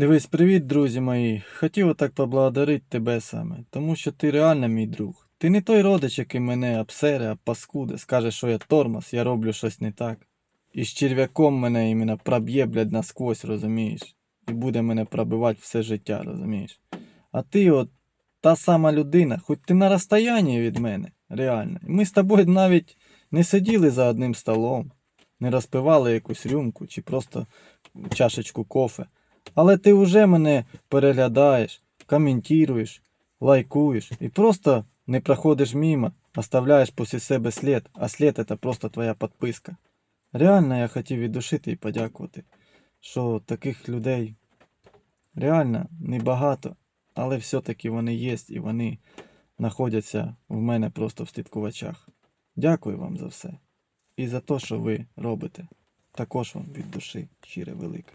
Дивись, привіт, друзі мої. Хотів отак поблагодарити тебе саме, тому що ти реально мій друг. Ти не той родич, який мене обсере, паскуде, скаже, що я тормоз, я роблю щось не так. І з черв'яком мене іменно проб'є, блядь, насквозь, розумієш? І буде мене пробивати все життя, розумієш? А ти от та сама людина, хоч ти на розстоянні від мене, реально. Ми з тобою навіть не сиділи за одним столом, не розпивали якусь рюмку чи просто чашечку кофе. Але ти вже мене переглядаєш, коментуєш, лайкуєш і просто не проходиш мимо, оставляєш після себе слід, а слід це просто твоя підписка. Реально я хотів від душі тобі подякувати, що таких людей реально небагато, але все-таки вони є і вони знаходяться в мене просто в слідкувачах. Дякую вам за все. І за те, що ви робите. Також вам від душі щире велике.